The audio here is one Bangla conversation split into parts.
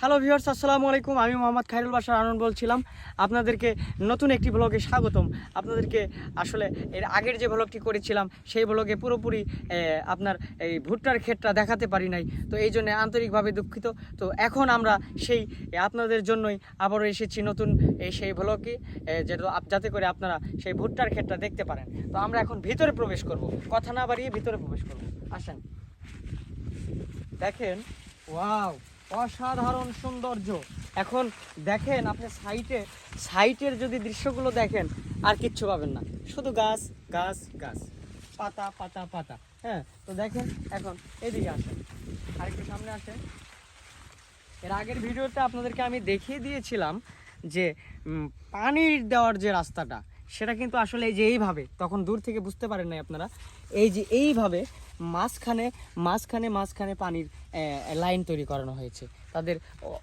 হ্যালো ভিউয়ার্স আসসালামু আলাইকুম। আমি মোহাম্মদ খাইরুল বাসার আনন্দ বলছিলাম। আপনাদেরকে নতুন একটি ব্লগে স্বাগতম। আপনাদেরকে আসলে এর আগের যে ব্লগটি করেছিলাম, সেই ব্লগে পুরোপুরি আপনার এই ভুট্টার ক্ষেতটা দেখাতে পারি নাই। তো এই জন্য আন্তরিকভাবে দুঃখিত। তো এখন আমরা সেই আপনাদের জন্যই আবারও এসেছি নতুন এই সেই ব্লগে যেটা যাতে করে আপনারা সেই ভুট্টার ক্ষেতটা দেখতে পারেন। তো আমরা এখন ভিতরে প্রবেশ করব। কথা না বাড়িয়ে ভিতরে প্রবেশ করব। আসেন। দেখেন। ওয়াও! অসাধারণ সৌন্দর্য। এখন দেখেন আপনি সাইটে, সাইটের যদি দৃশ্যগুলো দেখেন, আর কিচ্ছু পাবেন না। শুধু গাছ গাছ গাছ। পাতা পাতা পাতা। হ্যাঁ তো দেখেন, এখন এদিকে আসেন। আরেকটু সামনে আসেন। এর আগের ভিডিওতে আপনাদেরকে আমি দেখিয়ে দিয়েছিলাম যে পানির দেওয়ার যে রাস্তাটা সেটা কিন্তু আসলে এই যে এইভাবে, তখন দূর থেকে বুঝতে পারেন নাই আপনারা, এই যে এইভাবে মাঝখানে মাঝখানে মাঝখানে পানির লাইন তৈরি করানো হয়েছে। তাদের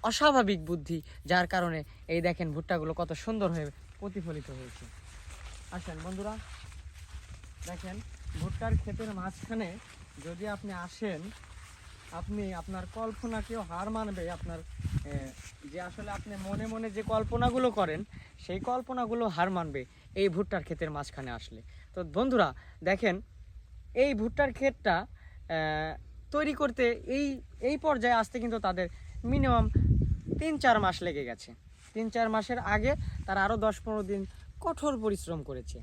অস্বাভাবিক বুদ্ধি, যার কারণে এই দেখেন ভুট্টাগুলো কত সুন্দর হয়ে প্রতিফলিত হয়েছে। আসেন বন্ধুরা, দেখেন ভুট্টার ক্ষেতের মাঝখানে যদি আপনি আসেন আপনি আপনার কল্পনাকেও হার মানবে, আপনার যে আসলে আপনি মনে মনে যে কল্পনাগুলো করেন, সেই কল্পনাগুলো হার মানবে এই ভুট্টার ক্ষেতের মাঝখানে আসলে। তো বন্ধুরা, দেখেন, এই ভুট্টার ক্ষেতটা তৈরি করতে এই এই পর্যায়ে আসতে কিন্তু তাদের মিনিমাম তিন চার মাস লেগে গেছে। তিন চার মাসের আগে তারা আরও দশ পনেরো দিন কঠোর পরিশ্রম করেছে।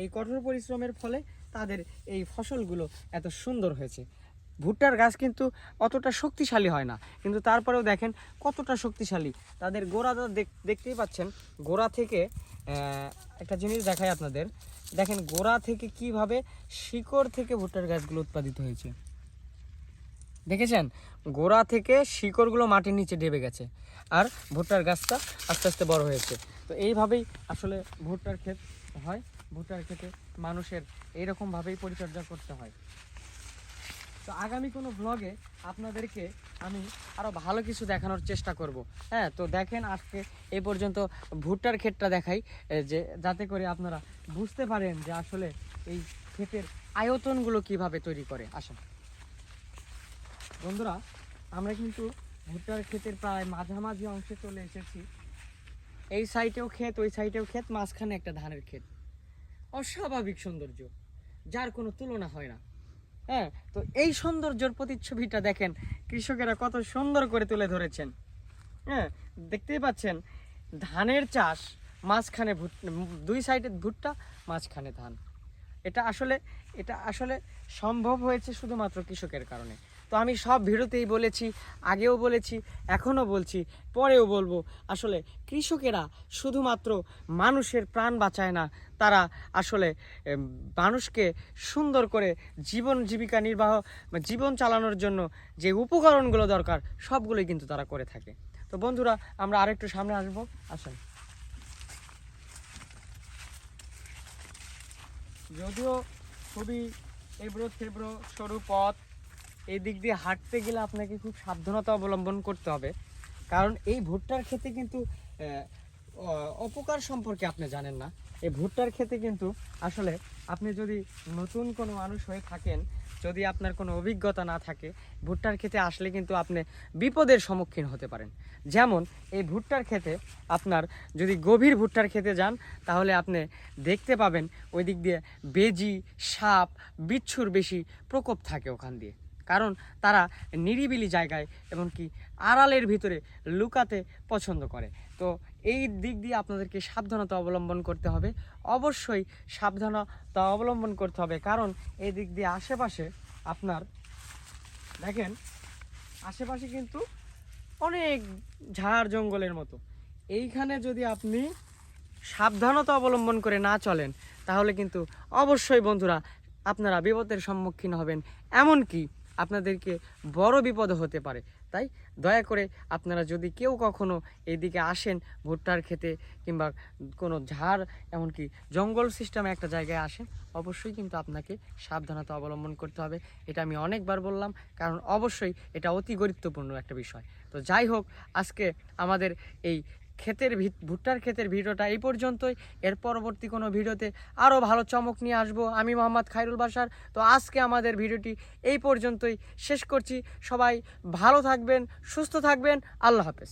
এই কঠোর পরিশ্রমের ফলে তাদের এই ফসলগুলো এত সুন্দর হয়েছে। ভুট্টার গাছ কিন্তু অতটা শক্তিশালী হয় না। কিন্তু তারপরেও দেখেন কতটা শক্তিশালী। তাদের দেখ- দেখতেই পাচ্ছেন, গোড়া থেকে একটা জিনিস দেখাই আপনাদের। দেখেন গোড়া থেকে কীভাবে শিকড় থেকে ভুট্টার গাছগুলো উৎপাদিত হয়েছে। দেখেছেন? গোড়া থেকে শিকড়গুলো মাটির নিচে ডেবে গেছে, আর ভুট্টার গাছটা আস্তে আস্তে বড় হয়েছে। তো এইভাবেই আসলে ভুট্টার ক্ষেত হয়। ভুট্টার ক্ষেতে মানুষের এইরকমভাবেই পরিচর্যা করতে হয়। তো আগামী কোনো ব্লগে আপনাদেরকে আমি আরও ভালো কিছু দেখানোর চেষ্টা করব। হ্যাঁ তো দেখেন আজকে এই পর্যন্ত ভুট্টার ক্ষেতটা দেখাই যে যাতে করে আপনারা বুঝতে পারেন যে আসলে এই ক্ষেতের আয়তনগুলো কীভাবে তৈরি করে। আসেন। বন্ধুরা, আমরা কিন্তু ভুট্টার ক্ষেতের প্রায় মাঝামাঝি অংশে চলে এসেছি। এই সাইডেও ক্ষেত, ওই সাইডেও ক্ষেত, মাঝখানে একটা ধানের ক্ষেত। অস্বাভাবিক সৌন্দর্য, যার কোনো তুলনা হয় না। হ্যাঁ তো এই সৌন্দর্যর প্রতিচ্ছবিটা দেখেন, কৃষকেরা কত সুন্দর করে তুলে ধরেছেন। হ্যাঁ দেখতেই পাচ্ছেন, ধানের চাষ মাঝখানে ভুট, দুই সাইডে ভুট্টা, মাঝখানে ধান। এটা আসলে এটা আসলে সম্ভব হয়েছে শুধুমাত্র কৃষকের কারণে। তো আমি সব ভিডিওতেই বলেছি, আগেও বলেছি, এখনও বলছি, পরেও বলব। আসলে কৃষকেরা শুধুমাত্র মানুষের প্রাণ বাঁচায় না, তারা আসলে মানুষকে সুন্দর করে জীবন জীবিকা নির্বাহ, জীবন চালানোর জন্য যে উপকরণগুলো দরকার, সবগুলোই কিন্তু তারা করে থাকে। তো বন্ধুরা, আমরা আরেকটু সামনে আসব, আসেন। যদিও খুবই এবড়ো থেবড়ো সরু পথ এই দিক দিয়ে হাঁটতে গেলে আপনাকে খুব সাবধানতা অবলম্বন করতে হবে। কারণ এই ভুট্টার ক্ষেতে কিন্তু অপকার সম্পর্কে আপনি জানেন না। এই ভুট্টার ক্ষেতে কিন্তু আসলে আপনি যদি নতুন কোনো মানুষ হয়ে থাকেন, যদি আপনার কোনো অভিজ্ঞতা না থাকে, ভুট্টার ক্ষেতে আসলে কিন্তু আপনি বিপদের সম্মুখীন হতে পারেন। যেমন এই ভুট্টার ক্ষেতে আপনার যদি গভীর ভুট্টার ক্ষেতে যান, তাহলে আপনি দেখতে পাবেন ওই দিক দিয়ে বেজি, সাপ, বিচ্ছুর বেশি প্রকোপ থাকে ওখান দিয়ে। কারণ তারা নিরিবিলি জায়গায় এমনকি আড়ালের ভিতরে লুকাতে পছন্দ করে। তো এই দিক দিয়ে আপনাদেরকে সাবধানতা অবলম্বন করতে হবে। অবশ্যই সাবধানতা অবলম্বন করতে হবে। কারণ এই দিক দিয়ে আশেপাশে আপনার, দেখেন, আশেপাশে কিন্তু অনেক ঝাড় জঙ্গলের মতো। এইখানে যদি আপনি সাবধানতা অবলম্বন করে না চলেন, তাহলে কিন্তু অবশ্যই বন্ধুরা আপনারা বিপদের সম্মুখীন হবেন। এমনকি আপনাদেরকে বড় বিপদ হতে পারে। তাই দয়া করে আপনারা যদি কেউ কখনো এইদিকে আসেন ভুট্টার খেতে কিংবা কোনো ঝাড়, এমনকি জঙ্গল সিস্টেমে একটা জায়গায় আসেন, অবশ্যই কিন্তু আপনাকে সাবধানতা অবলম্বন করতে হবে। এটা আমি অনেকবার বললাম, কারণ অবশ্যই এটা অতি গুরুত্বপূর্ণ একটা বিষয়। তো যাই হোক, আজকে আমাদের এই ক্ষেতের ভুট্টার ক্ষেতের ভিডিওটা এই পর্যন্তই। এর পরবর্তী কোনো ভিডিওতে আরও ভালো চমক নিয়ে আসব। আমি মোহাম্মদ খাইরুল বাসার তো আজকে আমাদের ভিডিওটি এই পর্যন্তই। শেষ করছি। সবাই ভালো থাকবেন, সুস্থ থাকবেন। আল্লাহ হাফেজ।